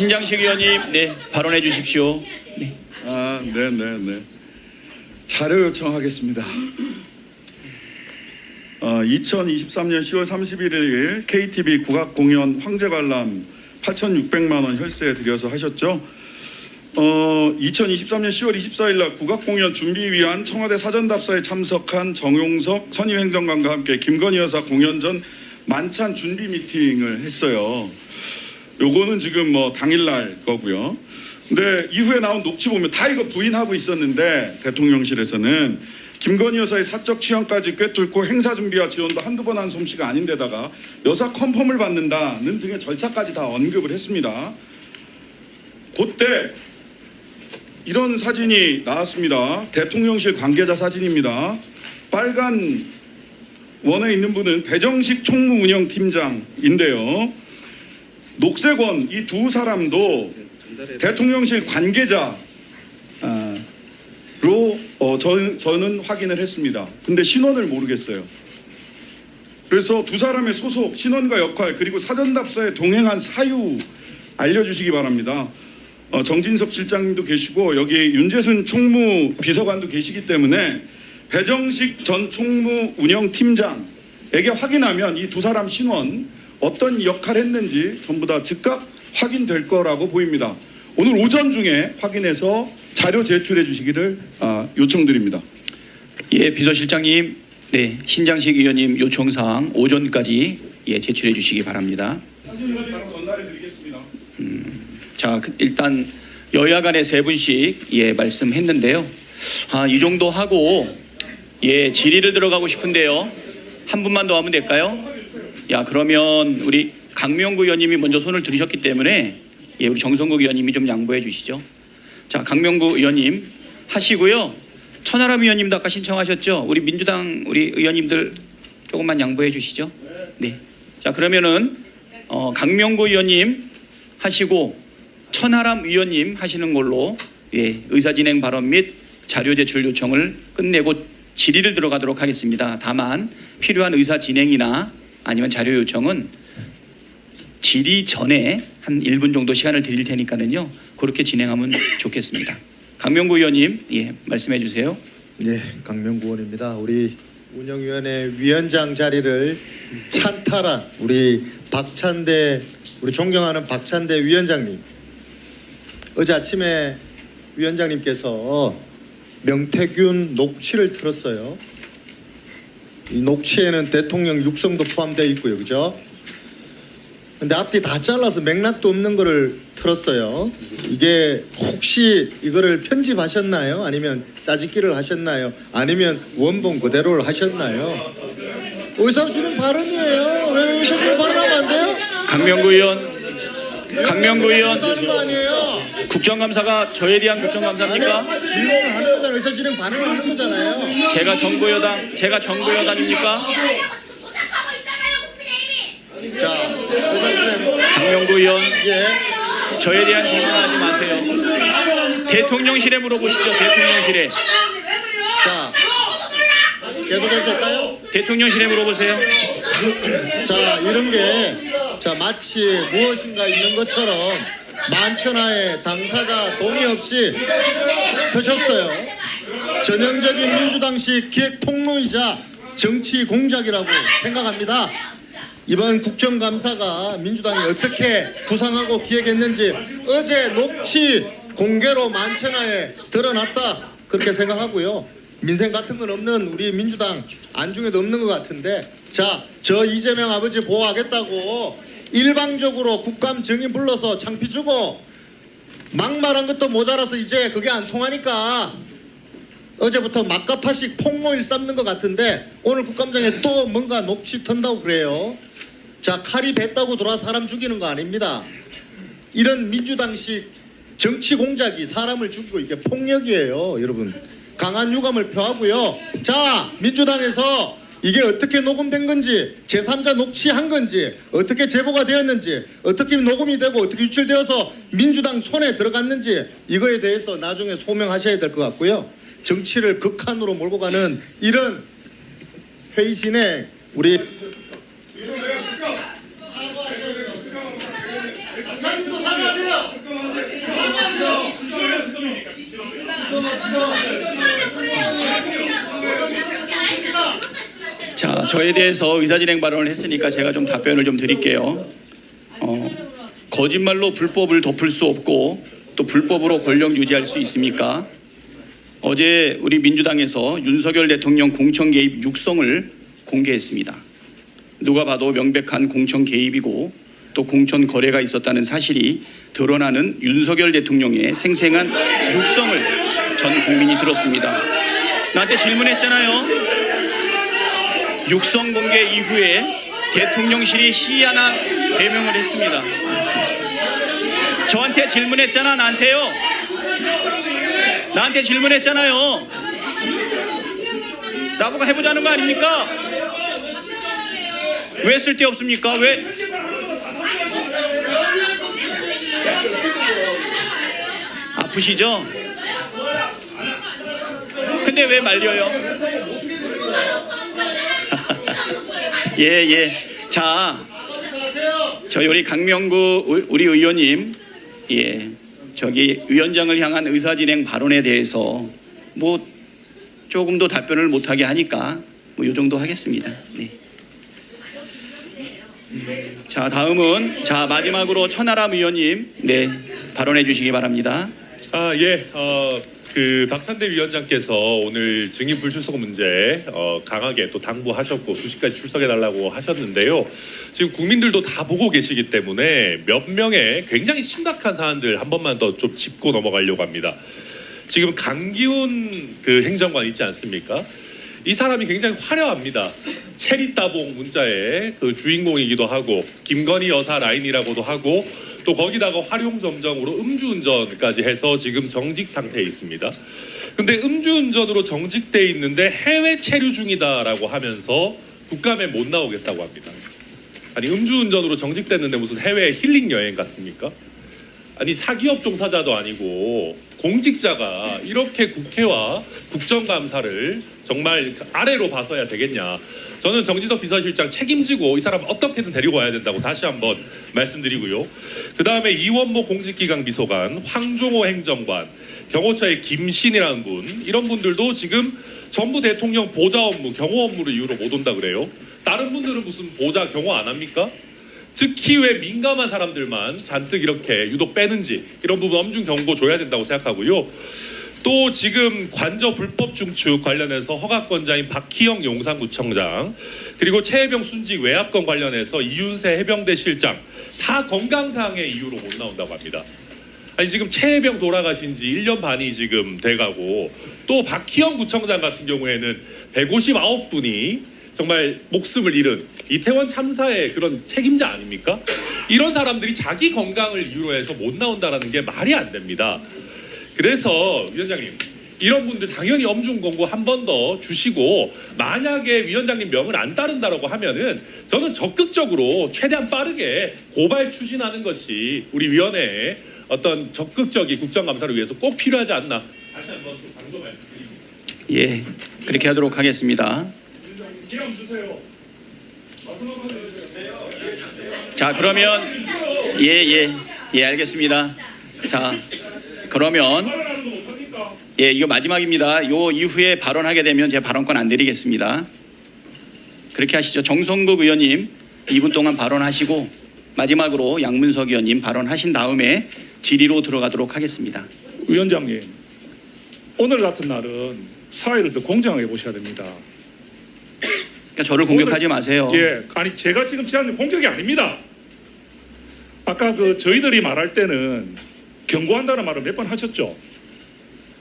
신장식 의원님, 네 발언해 주십시오. 네. 아, 네, 네, 네. 자료 요청하겠습니다. 어, 2023년 10월 31일 KTV 국악 공연 황제 관람 8,600만 원 혈세 드려서 하셨죠. 어, 2023년 10월 24일 날 국악 공연 준비 위한 청와대 사전 답사에 참석한 정용석 선임 행정관과 함께 김건희 여사 공연 전 만찬 준비 미팅을 했어요. 요거는 지금 뭐 당일날 거고요. 근데 이후에 나온 녹취 보면 다 이거 부인하고 있었는데 대통령실에서는 김건희 여사의 사적 취향까지 꿰뚫고 행사 준비와 지원도 한두 번 한 솜씨가 아닌데다가 여사 컨펌을 받는다는 등의 절차까지 다 언급을 했습니다. 그때 이런 사진이 나왔습니다. 대통령실 관계자 사진입니다. 빨간 원에 있는 분은 배정식 총무운영팀장인데요. 녹색원 이 두 사람도 대통령실 관계자로 어, 저는, 저는 확인을 했습니다. 근데 신원을 모르겠어요. 그래서 두 사람의 소속, 신원과 역할 그리고 사전답사에 동행한 사유 알려주시기 바랍니다. 어, 정진석 실장님도 계시고 여기 윤재순 총무 비서관도 계시기 때문에 배정식 전 총무 운영팀장에게 확인하면 이 두 사람 신원 어떤 역할 했는지 전부 다 즉각 확인될 거라고 보입니다. 오늘 오전 중에 확인해서 자료 제출해 주시기를 아, 요청드립니다. 예, 비서실장님, 네 신장식 의원님 요청사항 오전까지 예 제출해 주시기 바랍니다. 사진을 바로 전달해 드리겠습니다. 자, 그- 일단 여야 간에 세 분씩 예 말씀했는데요. 아, 이 정도 하고 예 질의를 들어가고 싶은데요. 한 분만 더 하면 될까요? 야, 그러면 우리 강명구 의원님이 먼저 손을 들으셨기 때문에 예, 우리 정성국 의원님이 좀 양보해 주시죠. 자, 강명구 의원님 하시고요. 천하람 의원님도 아까 신청하셨죠. 우리 민주당 우리 의원님들 조금만 양보해 주시죠. 네. 자, 그러면은 어, 강명구 의원님 하시고 천하람 의원님 하시는 걸로 예, 의사진행 발언 및 자료 제출 요청을 끝내고 질의를 들어가도록 하겠습니다. 다만 필요한 의사 진행이나 아니면 자료 요청은 질의 전에 한 1분 정도 시간을 드릴 테니까는요. 그렇게 진행하면 좋겠습니다. 강명구 의원님, 예, 말씀해 주세요. 네, 강명구 의원입니다. 우리 운영위원회 위원장 자리를 찬탈한 우리 박찬대 우리 존경하는 박찬대 위원장님. 어제 아침에 위원장님께서 명태균 녹취를 틀었어요. 이 녹취에는 대통령 육성도 포함되어 있고요, 그죠? 근데 앞뒤 다 잘라서 맥락도 없는 거를 틀었어요. 이게 혹시 이거를 편집하셨나요? 아니면 짜집기를 하셨나요? 아니면 원본 그대로를 하셨나요? 의사 주는 발언이에요. 왜 의사 주는 발언하면 안 돼요? 강명구 의원, 강명구 의원, 하는 거 아니에요? 국정감사가 저에 대한 국정감사입니까? 질문을 하는 거잖아요. 의사주는 발언을 하는 거잖아요. 제가 정부 여당, 제가 정부 여당입니까? 자, 의사주는 강명구 의원, 예, 저에 대한 질문하지 마세요. 대통령실에 물어보십시오. 대통령실에. 자, 계속해줄까요? 대통령실에 물어보세요. 자 이런 게 자 마치 무엇인가 있는 것처럼 만천하에 당사자 동의 없이 하셨어요. 전형적인 민주당식 기획 폭로이자 정치 공작이라고 생각합니다. 이번 국정감사가 민주당이 어떻게 구상하고 기획했는지 어제 녹취 공개로 만천하에 드러났다 그렇게 생각하고요. 민생 같은 건 없는 우리 민주당 안중에도 없는 것 같은데 자 저 이재명 아버지 보호하겠다고 일방적으로 국감 정인 불러서 창피 주고 막말한 것도 모자라서 이제 그게 안 통하니까 어제부터 막가파식 폭로일 삼는 것 같은데 오늘 국감장에 또 뭔가 녹취 턴다고 그래요. 자 칼이 뱉다고 돌아 사람 죽이는 거 아닙니다. 이런 민주당식 정치 공작이 사람을 죽이고 이게 폭력이에요, 여러분. 강한 유감을 표하고요. 자, 민주당에서 이게 어떻게 녹음된 건지 제3자 녹취한 건지 어떻게 제보가 되었는지 어떻게 녹음이 되고 어떻게 유출되어서 민주당 손에 들어갔는지 이거에 대해서 나중에 소명하셔야 될 것 같고요. 정치를 극한으로 몰고 가는 이런 회의진에 우리 사과하세요. 자, 저에 대해서 의사진행 발언을 했으니까 제가 좀 답변을 좀 드릴게요. 어, 거짓말로 불법을 덮을 수 없고 또 불법으로 권력 유지할 수 있습니까? 어제 우리 민주당에서 윤석열 대통령 공천 개입 육성을 공개했습니다. 누가 봐도 명백한 공천 개입이고 또 공천 거래가 있었다는 사실이 드러나는 윤석열 대통령의 생생한 육성을 전 국민이 들었습니다. 나한테 질문했잖아요. 육성 공개 이후에 대통령실이 시야나 대명을 했습니다. 저한테 질문했잖아, 나한테요. 나한테 질문했잖아요. 나보고 해보자는 거 아닙니까? 왜 쓸데없습니까? 왜? 아프시죠? 근데 왜 말려요? 예, 예. 자, 저희 우리 강명구 의- 우리 의원님, 예, 저기 위원장을 향한 의사진행 발언에 대해서 뭐 조금 더 답변을 못하게 하니까 뭐 요 정도 하겠습니다. 네. 자, 다음은 자 마지막으로 천하람 의원님, 네 발언해 주시기 바랍니다. 아, 예. 어, 그 박산대 위원장께서 오늘 증인 불출석 문제 어, 강하게 또 당부하셨고 수시까지 출석해 달라고 하셨는데요. 지금 국민들도 다 보고 계시기 때문에 몇 명의 굉장히 심각한 사안들 한 번만 더 좀 짚고 넘어가려고 합니다. 지금 강기훈 그 행정관 있지 않습니까? 이 사람이 굉장히 화려합니다. 체리 따봉 문자의 그 주인공이기도 하고 김건희 여사 라인이라고도 하고 또 거기다가 활용 점정으로 음주운전까지 해서 지금 정직 상태에 있습니다. 근데 음주운전으로 정직돼 있는데 해외 체류 중이다라고 하면서 국감에 못 나오겠다고 합니다. 아니 음주운전으로 정직됐는데 무슨 해외 힐링 여행 갔습니까? 아니 사기업 종사자도 아니고 공직자가 이렇게 국회와 국정감사를 정말 아래로 봐서야 되겠냐. 저는 정지석 비서실장 책임지고 이 사람 어떻게든 데리고 와야 된다고 다시 한번 말씀드리고요. 그 다음에 이원모 공직기강 비서관, 황종호 행정관, 경호처의 김신이라는 분 이런 분들도 지금 전부 대통령 보좌 업무, 경호 업무를 이유로 못 온다 그래요. 다른 분들은 무슨 보좌 경호 안 합니까? 특히 왜 민감한 사람들만 잔뜩 이렇게 유독 빼는지 이런 부분 엄중 경고 줘야 된다고 생각하고요. 또 지금 관저 불법 중축 관련해서 허가권자인 박희영 용산구청장 그리고 최혜병 순직 외압건 관련해서 이윤세 해병대 실장 다 건강상의 이유로 못 나온다고 합니다. 아니 지금 최혜병 돌아가신 지 1년 반이 지금 돼가고 또 박희영 구청장 같은 경우에는 159분이 정말 목숨을 잃은 이태원 참사의 그런 책임자 아닙니까? 이런 사람들이 자기 건강을 이유로 해서 못 나온다라는 게 말이 안 됩니다. 그래서 위원장님 이런 분들 당연히 엄중 공고 한 번 더 주시고 만약에 위원장님 명을 안 따른다라고 하면은 저는 적극적으로 최대한 빠르게 고발 추진하는 것이 우리 위원회의 어떤 적극적인 국정감사를 위해서 꼭 필요하지 않나 다시 한번 좀 강조 말씀드립니다. 예, 그렇게 하도록 하겠습니다. 주세요. 자, 그러면 예, 예, 예, 알겠습니다. 자, 그러면 예, 이거 마지막입니다. 요 이후에 발언하게 되면 제 발언권 안 드리겠습니다. 그렇게 하시죠. 정성국 의원님 2분 동안 발언하시고 마지막으로 양문석 의원님 발언하신 다음에 질의로 들어가도록 하겠습니다. 위원장님, 오늘 같은 날은 사회를 더 공정하게 보셔야 됩니다. 그러니까 저를 공격하지 마세요. 예, 아니 제가 지금 제안된 공격이 아닙니다. 아까 그 저희들이 말할 때는 경고한다는 말을 몇 번 하셨죠.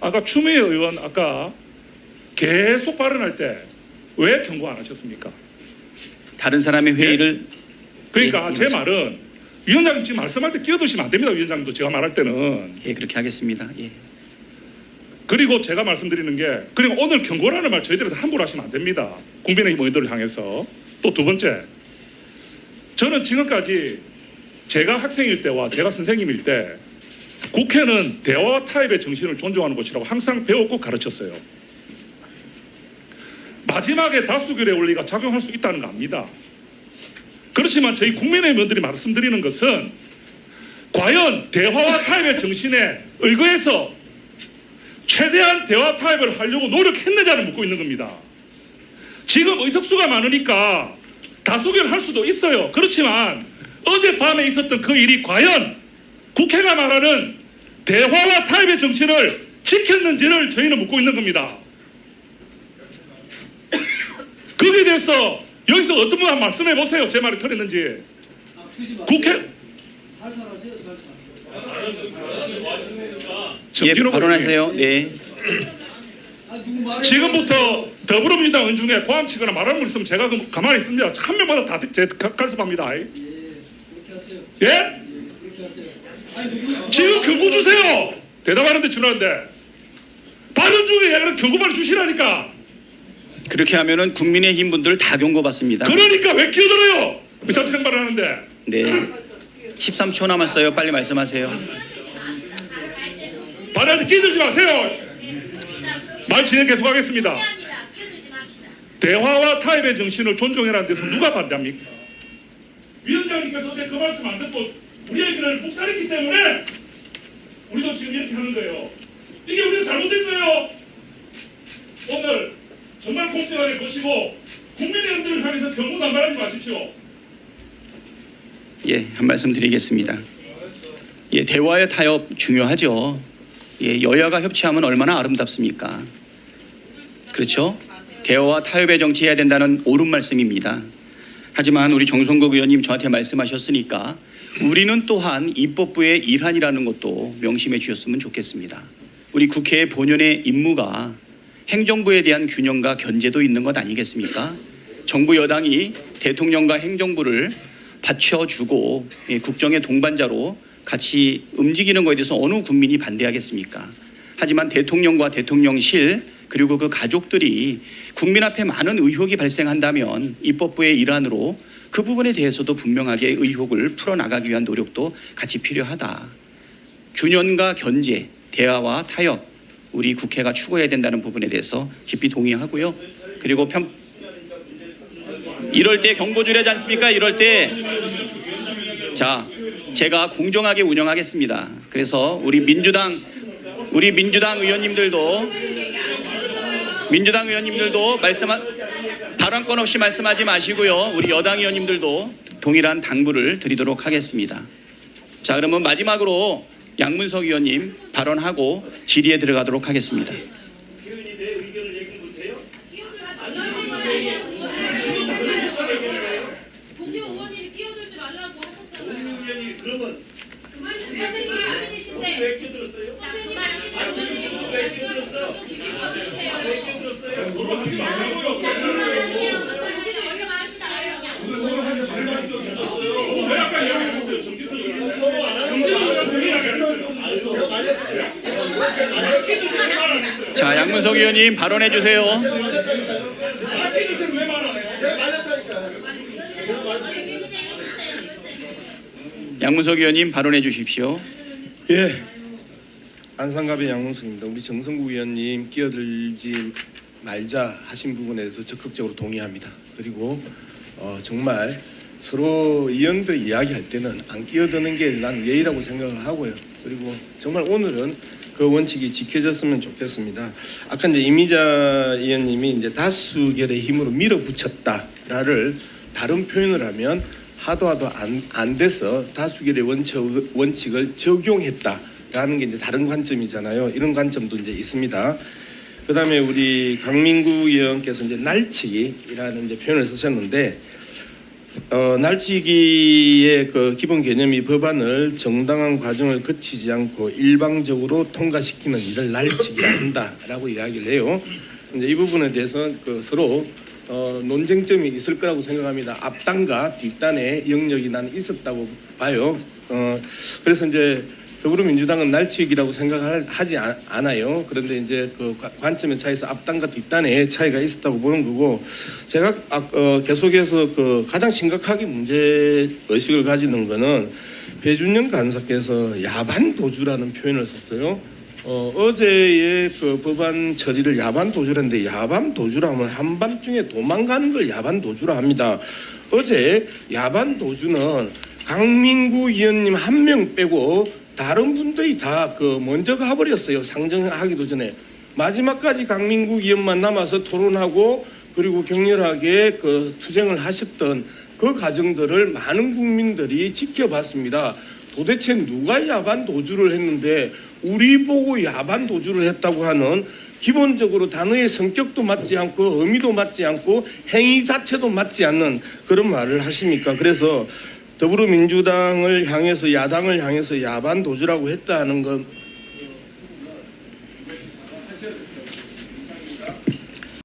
아까 추미애 의원 아까 계속 발언할 때 왜 경고 안 하셨습니까? 다른 사람의 회의를 그러니까 예, 제 말은 위원장님 지금 말씀할 때 끼어드시면 안 됩니다. 위원장도 제가 말할 때는 예, 그렇게 하겠습니다. 예. 그리고 제가 말씀드리는 게 그리고 오늘 경고라는 말 저희들한테 함부로 하시면 안 됩니다. 국민의힘 의원들을 향해서 또 두 번째 저는 지금까지 제가 학생일 때와 제가 선생님일 때 국회는 대화 타입의 정신을 존중하는 곳이라고 항상 배웠고 가르쳤어요. 마지막에 다수결의 원리가 작용할 수 있다는 거 압니다. 그렇지만 저희 국민의힘 의원들이 말씀드리는 것은 과연 대화와 타입의 정신에 의거해서 최대한 대화 타협을 하려고 노력했느냐를 묻고 있는 겁니다. 지금 의석수가 많으니까 다수결 할 수도 있어요. 그렇지만 어젯밤에 있었던 그 일이 과연 국회가 말하는 대화와 타협의 정치를 지켰는지를 저희는 묻고 있는 겁니다. 거기에 대해서 여기서 어떤 분 한 말씀해 보세요. 제 말이 틀렸는지. 국회 예, 정진 호 발언하세요. 네. 지금부터 더불어민주당 은중에 포함치거나 말하는 분 있으면 제가 그럼 가만히 있습니다. 한 명마다 다제 간섭합니다. 예? 지금 경고 주세요. 대답하는데 주는데 발언 중에 그냥 경고만 주시라니까. 그렇게 하면은 국민의힘 분들 다 경고받습니다. 그러니까 왜 끼어들어요? 의사투쟁 발언하는데. 네. 13초 남았어요. 빨리 말씀하세요. 발언에 끼들지 마세요. 말 진행 계속하겠습니다. 대화와 타협의 정신을 존중해라는 데서 누가 반대합니까? 위원장님께서 어제 그 말씀 안 듣고 우리 애들을 폭살했기 때문에 우리도 지금 이렇게 하는 거예요. 이게 우리가 잘못된 거예요. 오늘 정말 공평하게 보시고 국민의힘들을 향해서 경고 남발하지 마십시오. 예, 한 말씀 드리겠습니다. 예, 대화의 타협 중요하죠. 예, 여야가 협치하면 얼마나 아름답습니까? 그렇죠? 대화와 타협의 정치 해야 된다는 옳은 말씀입니다. 하지만 우리 정성국 의원님 저한테 말씀하셨으니까 우리는 또한 입법부의 일환이라는 것도 명심해 주셨으면 좋겠습니다. 우리 국회의 본연의 임무가 행정부에 대한 균형과 견제도 있는 것 아니겠습니까? 정부 여당이 대통령과 행정부를 받쳐주고 예, 국정의 동반자로 같이 움직이는 것에 대해서 어느 국민이 반대하겠습니까? 하지만 대통령과 대통령실 그리고 그 가족들이 국민 앞에 많은 의혹이 발생한다면 입법부의 일환으로 그 부분에 대해서도 분명하게 의혹을 풀어나가기 위한 노력도 같이 필요하다. 균형과 견제, 대화와 타협, 우리 국회가 추구해야 된다는 부분에 대해서 깊이 동의하고요. 그리고 편 이럴 때 경고 주려지 않습니까? 이럴 때 자, 제가 공정하게 운영하겠습니다. 그래서 우리 민주당 우리 민주당 의원님들도 민주당 의원님들도 말씀 발언권 없이 말씀하지 마시고요. 우리 여당 의원님들도 동일한 당부를 드리도록 하겠습니다. 자, 그러면 마지막으로 양문석 의원님 발언하고 질의에 들어가도록 하겠습니다. 자, 양문석 의원님 발언해 주세요. 양문석 의원님 발언해 주십시오. 예. 안상갑의 양홍석입니다. 우리 정성구 의원님 끼어들지 말자 하신 부분에 대해서 적극적으로 동의합니다. 그리고 어, 정말 서로 의원들 이야기할 때는 안 끼어드는 게 난 예의라고 생각을 하고요. 그리고 정말 오늘은 그 원칙이 지켜졌으면 좋겠습니다. 아까 이제 이미자 의원님이 이제 다수결의 힘으로 밀어붙였다를 다른 표현을 하면 하도 하도 안, 안 돼서 다수결의 원칙, 원칙을 적용했다라는 게 이제 다른 관점이잖아요. 이런 관점도 이제 있습니다. 그 다음에 우리 강민구 의원께서 이제 날치기라는 이제 표현을 쓰셨는데 어, 날치기의 그 기본 개념이 법안을 정당한 과정을 거치지 않고 일방적으로 통과시키는 일을 날치기라 한다라고 이야기를 해요. 이제 이 부분에 대해서 그 서로 어, 논쟁점이 있을 거라고 생각합니다. 앞단과 뒷단의 영역이 나는 있었다고 봐요. 어, 그래서 이제 더불어민주당은 날치기라고 생각하지 않- 않아요. 그런데 이제 그 관- 관점의 차이에서 앞단과 뒷단의 차이가 있었다고 보는 거고 제가 아, 어, 계속해서 그 가장 심각하게 문제 의식을 가지는 거는 배준영 간사께서 야반 도주라는 표현을 썼어요. 어, 어제의 그 법안 처리를 야반 도주라는데 야반 도주라면 한밤중에 도망가는 걸 야반 도주라 합니다. 어제 야반 도주는 강민구 의원님 한 명 빼고 다른 분들이 다 그 먼저 가버렸어요. 상정하기도 전에 마지막까지 강민구 의원만 남아서 토론하고 그 그리고 격렬하게 그 투쟁을 하셨던 그 과정들을 많은 국민들이 지켜봤습니다. 도대체 누가 야반 도주를 했는데 우리 보고 야반 도주를 했다고 하는 기본적으로 단어의 성격도 맞지 않고 의미도 맞지 않고 행위 자체도 맞지 않는 그런 말을 하십니까? 그래서 더불어민주당을 향해서 야당을 향해서 야반 도주라고 했다는 건